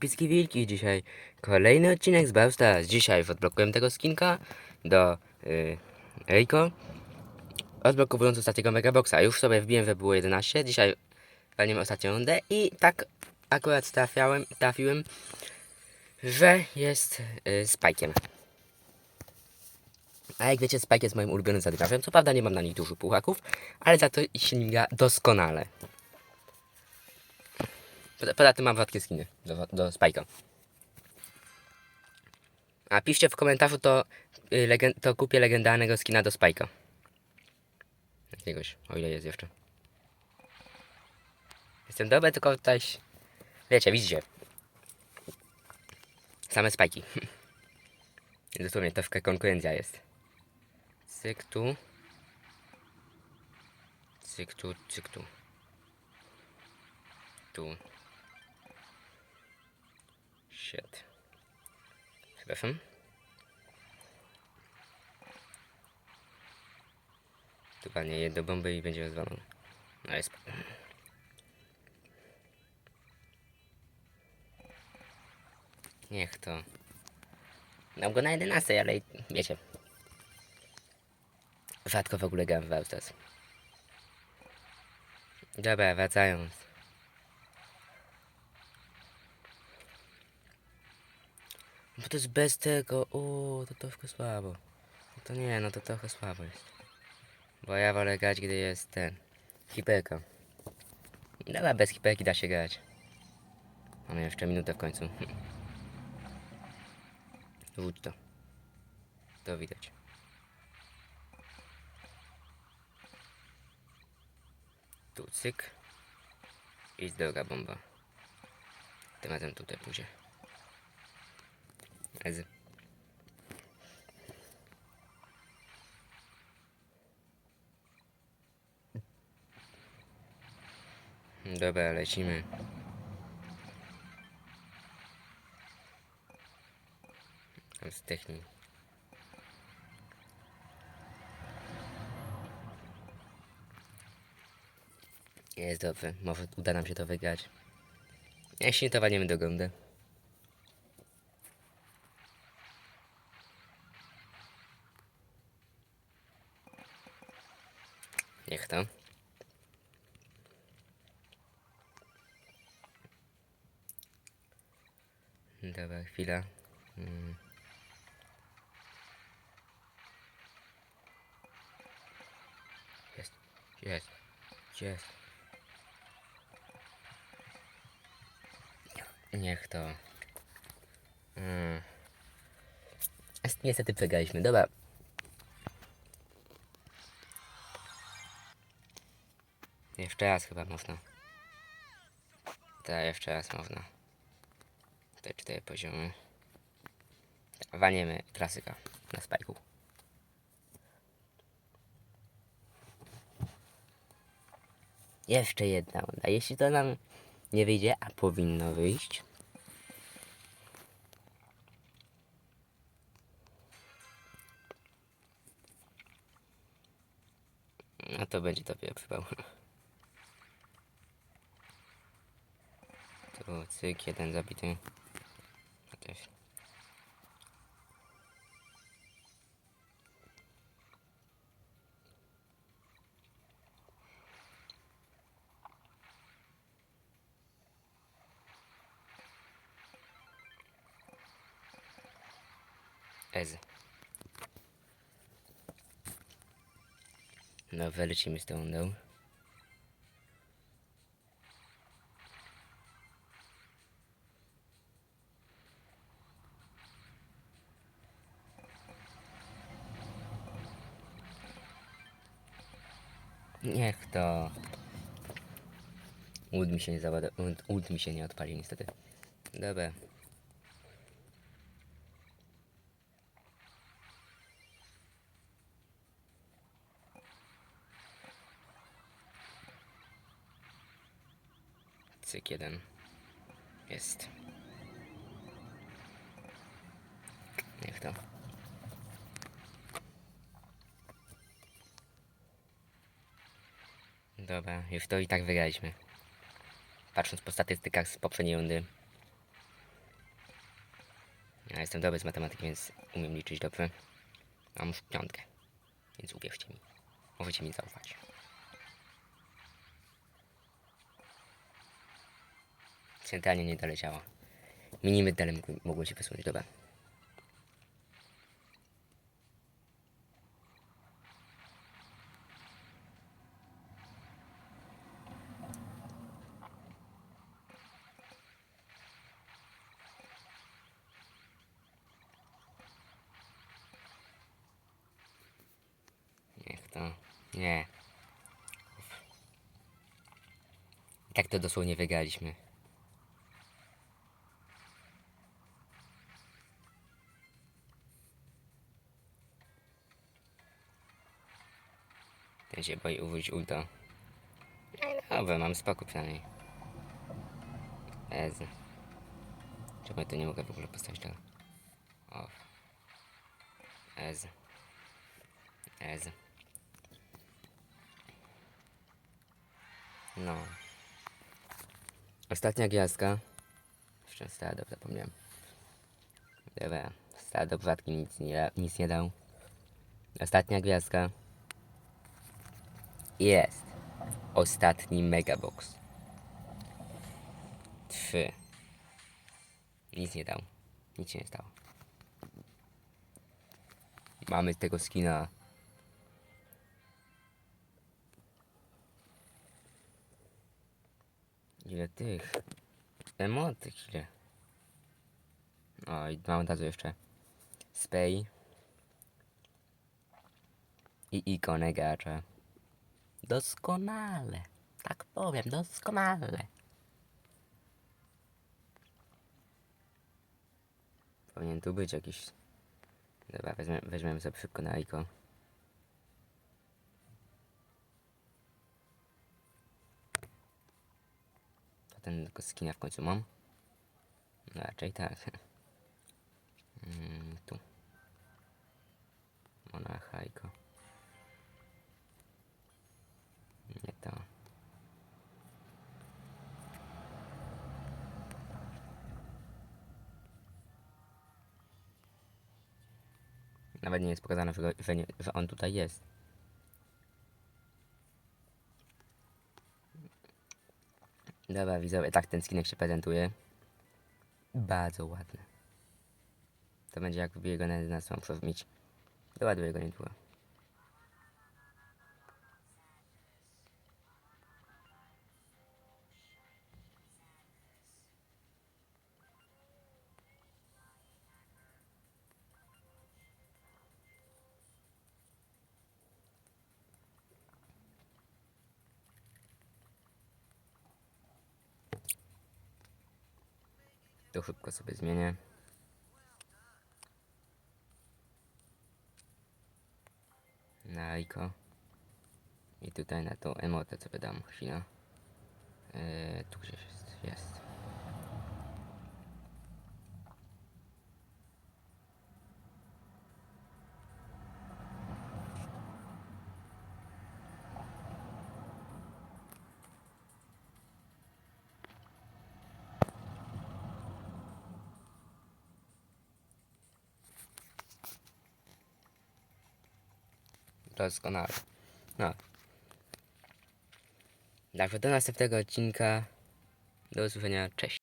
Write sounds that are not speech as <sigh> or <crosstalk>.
Piski Wilki, dzisiaj kolejny odcinek z Brawl Stars. Dzisiaj odblokujemy tego skinka do yy, Rico. Odblokowując ostatniego Megaboxa. Już sobie wbiłem we było 11. Dzisiaj walniemy ostatnią rundę i tak akurat trafiałem, trafiłem, że jest yy, Spike'iem. A jak wiecie, Spike jest moim ulubionym zadymiarzem. Co prawda nie mam na nich dużo puchaków, ale za to się nim doskonale. Poza, tym mam rzadkie skiny do, do Spike'a. A piszcie w komentarzu, to, y, to kupię legendarnego skina do Spike'a. Jakiegoś, o ile jest jeszcze. Jestem dobry, tylko tutaj... Wiecie, widzicie. Same spajki. <laughs> Dosłownie troszkę konkurencja jest. Cyk tu. Cyk tu, cyk tu. Tu. Shit. Tu panie jedno bomby i będzie rozwalony. No jest. Niech to. Dam go na 11, ale wiecie. Rzadko w ogóle gram w Baustas. Dobra, wracając. Bo to jest bez tego. O, to troszkę słabo. No to nie, no to trochę słabo jest. Bo ja wolę grać, gdy jest ten. Hiperka. Dobra, bez hiperki da się grać. Mamy jeszcze minutę w końcu. <laughs> Rzuć to. To widać. Tu cyk. I droga bomba. Tym razem tutaj pójdzie. Ez. Dobra, lecimy. Tam z technik. Jest dobrze, może uda nam się to wygrać. Jeśli nie, to walniemy do rundy. Niech to. Dobra, chwila. Mm. Jest, jest, jest. Niech to. Mm. Jest- Niestety przegraliśmy. Dobra. Jeszcze raz chyba można. Tak, jeszcze raz można. Te cztery poziomy. Waniemy klasyka na spajku. Jeszcze jedna runda. Jeśli to nam nie wyjdzie, a powinno wyjść. No to będzie to przypał. Tu cyk, jeden zabity. Też. Ez. No, wylecimy z tą rundą. Niech to. Ult mi się nie zawada. Ult mi się nie odpali niestety. Dobra. Cyk jeden. Jest. Niech to. Dobra, już to i tak wygraliśmy. Patrząc po statystykach z poprzedniej rundy. Ja jestem dobry z matematyki, więc umiem liczyć dobrze. Mam już piątkę, więc uwierzcie mi. Możecie mi zaufać. Centralnie nie doleciało. Minimy dalej mogło się wysunąć, dobra. To. Nie. Tak to dosłownie wygraliśmy. Ten się boi użyć ulta. No Dobra, mam spokój przynajmniej. Ez. Czemu ja to nie mogę w ogóle postawić tego? Off. Ez. Ez. No. Ostatnia gwiazdka. Jeszcze Stardop zapomniałem. Dobra. Stardop rzadki nic nie, nic nie dał. Ostatnia gwiazdka. Jest. Ostatni megabox. Trzy. Nic nie dał. Nic się nie stało. Mamy tego skina. Ile tych emotek, ile? O, i mam od razu jeszcze Spay i ikonę gracza. Doskonale. Tak powiem, doskonale. Powinien tu być jakiś... Dobra, weźmie, weźmiemy sobie szybko na Iko. To ten tylko skina w końcu mam? No raczej tak. <laughs> Mm, tu. Monarcha Iko. Nie to. Nawet nie jest pokazane, że, że, nie, że on tutaj jest. Dobra, widzowie, tak ten skinek się prezentuje. Bardzo ładny. To będzie jak wbiję go na 11, muszę mieć. Doładuję go niedługo. To szybko sobie zmienię. Na Iko. I tutaj na tą emotę sobie dam chwilę. Eee, tu gdzieś jest. jest. Doskonale. No. Także do następnego odcinka. Do usłyszenia. Cześć.